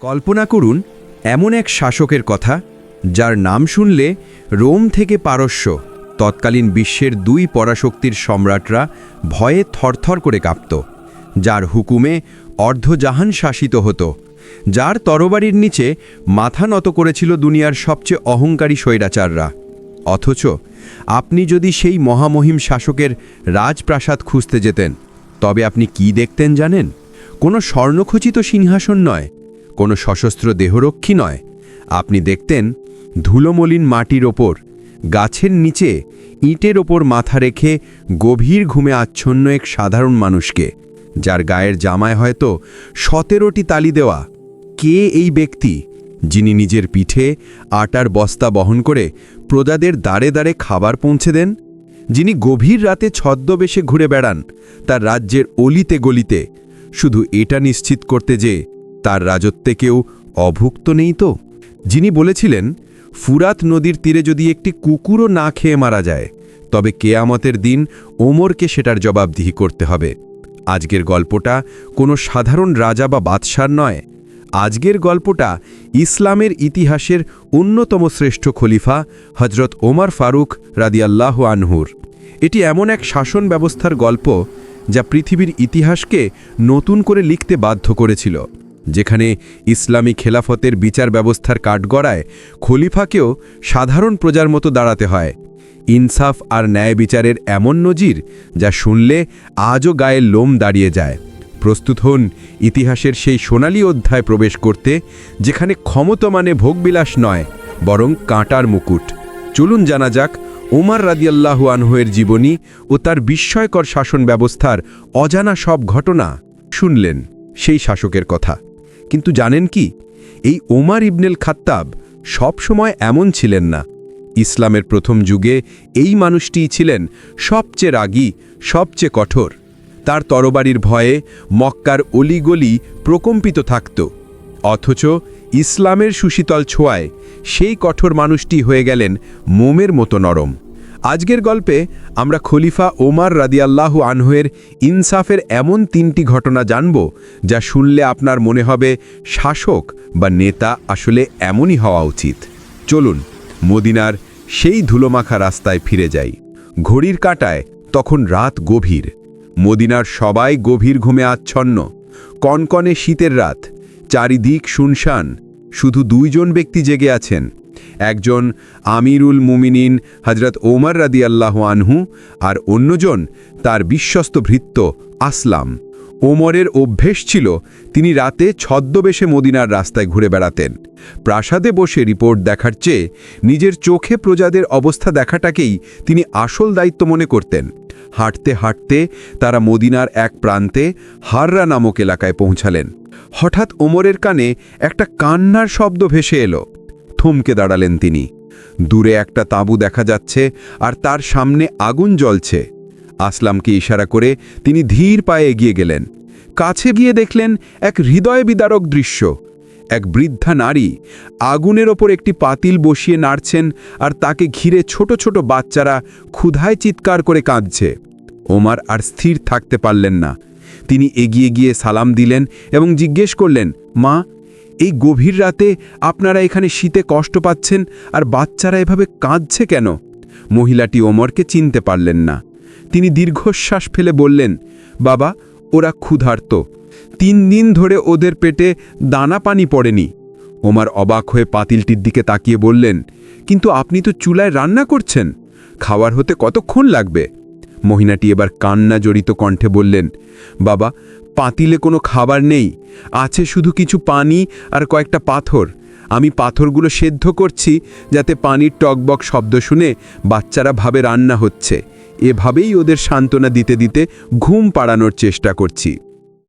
কল্পনা করুন, এমন এক শাসকের কথা, যার নাম শুনলে রোম থেকে পারস্য, তৎকালীন বিশ্বের দুই পরাশক্তির সম্রাটরা ভয়ে থরথর করে কাঁপত, যার হুকুমে অর্ধজাহান শাসিত হতো, যার তরবারির নিচে মাথা নত করেছিল দুনিয়ার সবচেয়ে অহংকারী স্বৈরাচাররা। অথচ আপনি যদি সেই মহামহিম শাসকের রাজপ্রাসাদ খুঁজতে যেতেন, তবে আপনি কি দেখতেন জানেন? কোনো স্বর্ণখচিত সিংহাসন নয়। কোনো সশস্ত্র দেহরক্ষী নয়। আপনি দেখতেন ধুলোমলিন মাটির ওপর, গাছের নিচে, ইটের ওপর মাথা রেখে গভীর ঘুমে আচ্ছন্ন এক সাধারণ মানুষকে, যার গায়ের জামায় হয়তো সতেরোটি তালি দেওয়া। কে এই ব্যক্তি, যিনি নিজের পিঠে আটার বস্তা বহন করে প্রজাদের দাঁড়ে দাঁড়ে খাবার পৌঁছে দেন? যিনি গভীর রাতে ছদ্মবেশে ঘুরে বেড়ান, তার রাজ্যের অলিতে গলিতে। শুধু এটা নিশ্চিত করতে যে তার রাজত্বে কেউ অভুক্ত নেই তো? যিনি বলেছিলেন, ফুরাত নদীর তীরে যদি একটি কুকুরও না খেয়ে মারা যায়, তবে কেয়ামতের দিন ওমরকে সেটার জবাবদিহি করতে হবে। আজকের গল্পটা কোনো সাধারণ রাজা বা বাদশার নয়। আজকের গল্পটা ইসলামের ইতিহাসের অন্যতম শ্রেষ্ঠ খলিফা হজরত ওমর ফারুক রাদিয়াল্লাহ আনহুর। এটি এমন এক শাসন ব্যবস্থার গল্প যা পৃথিবীর ইতিহাসকে নতুন করে লিখতে বাধ্য করেছিল। যেখানে ইসলামী খেলাফতের বিচার ব্যবস্থার কাঠগড়ায় খলিফাকেও সাধারণ প্রজার মতো দাঁড়াতে হয়। ইনসাফ আর ন্যায় বিচারের এমন নজির যা শুনলে আজও গায়ে লোম দাঁড়িয়ে যায়। প্রস্তুত হন ইতিহাসের সেই সোনালী অধ্যায় প্রবেশ করতে, যেখানে ক্ষমতা মানে ভোগবিলাস নয়, বরং কাঁটার মুকুট। চলুন জানা যাক ওমর রাদিয়াল্লাহু আনহুয়ের জীবনী ও তার বিস্ময়কর শাসন ব্যবস্থার অজানা সব ঘটনা শুনলেন সেই শাসকের কথা। কিন্তু জানেন কি? এই ওমার ইবনেল খাত্তাব সব সময় এমন ছিলেন না। ইসলামের প্রথম যুগে এই মানুষটিই ছিলেন সবচেয়ে রাগী, সবচেয়ে কঠোর। তার তরবারির ভয়ে মক্কার অলিগলি প্রকম্পিত থাকত। অথচ ইসলামের সুশীতল ছোঁয়ায় সেই কঠোর মানুষটি হয়ে গেলেন মোমের মতো নরম। আজকের গল্পে আমরা খলিফা ওমার রাদিয়াল্লাহু আনহুয়ের ইনসাফের এমন তিনটি ঘটনা জানব যা শুনলে আপনার মনে হবে শাসক বা নেতা আসলে এমনই হওয়া উচিত। চলুন, মদিনার সেই ধুলোমাখা রাস্তায় ফিরে যাই। ঘড়ির কাঁটায় তখন রাত গভীর। মদিনার সবাই গভীর ঘুমে আচ্ছন্ন। কনকনে শীতের রাত। চারিদিক শুনশান। শুধু দুইজন ব্যক্তি জেগে আছেন। একজন আমিরুল মুমিনিন হজরত ওমর রাদিয়াল্লাহ আনহু আর অন্যজন তার বিশ্বস্ত ভৃত্য আসলাম। ওমরের অভ্যেস ছিল তিনি রাতে ছদ্মবেশে মদিনার রাস্তায় ঘুরে বেড়াতেন। প্রাসাদে বসে রিপোর্ট দেখার চেয়ে নিজের চোখে প্রজাদের অবস্থা দেখাটাকেই তিনি আসল দায়িত্ব মনে করতেন। হাঁটতে হাঁটতে তারা মদিনার এক প্রান্তে হাররা নামক এলাকায় পৌঁছালেন। হঠাৎ ওমরের কানে একটা কান্নার শব্দ ভেসে এলো। থমকে দাঁড়ালেন তিনি। দূরে একটা তাঁবু দেখা যাচ্ছে আর তার সামনে আগুন জ্বলছে। আসলামকে ইশারা করে তিনি ধীর পায়ে এগিয়ে গেলেন। কাছে গিয়ে দেখলেন এক হৃদয় বিদারক দৃশ্য। এক বৃদ্ধা নারী আগুনের ওপর একটি পাতিল বসিয়ে নাড়ছেন আর তাকে ঘিরে ছোট ছোট বাচ্চারা ক্ষুধায় চিৎকার করে কাঁদছে। ওমার আর স্থির থাকতে পারলেন না। তিনি এগিয়ে গিয়ে সালাম দিলেন এবং জিজ্ঞেস করলেন, মা এই গভীর রাতে আপনারা এখানে শীতে কষ্ট পাচ্ছেন আর বাচ্চারা এভাবে কাঁদছে কেন? মহিলাটি ওমরকে চিনতে পারলেন না। তিনি দীর্ঘশ্বাস ফেলে বললেন, বাবা, ওরা ক্ষুধার্ত। তিন দিন ধরে ওদের পেটে দানা পানি পড়েনি। ওমার অবাক হয়ে পাতিলটির দিকে তাকিয়ে বললেন, কিন্তু আপনি তো চুলায় রান্না করছেন। খাওয়ার হতে কতক্ষণ লাগবে? মহিনাটি এবার কান্না জড়িত কণ্ঠে বললেন, বাবা, পাতিলে কোনো খাবার নেই। আছে শুধু কিছু পানি আর কয়েকটা পাথর। আমি পাথরগুলো সেদ্ধ করছি যাতে পানির টকবক শব্দ শুনে বাচ্চারা ভাবে রান্না হচ্ছে। এভাবেই ওদের সান্ত্বনা দিতে দিতে ঘুম পাড়ানোর চেষ্টা করছি।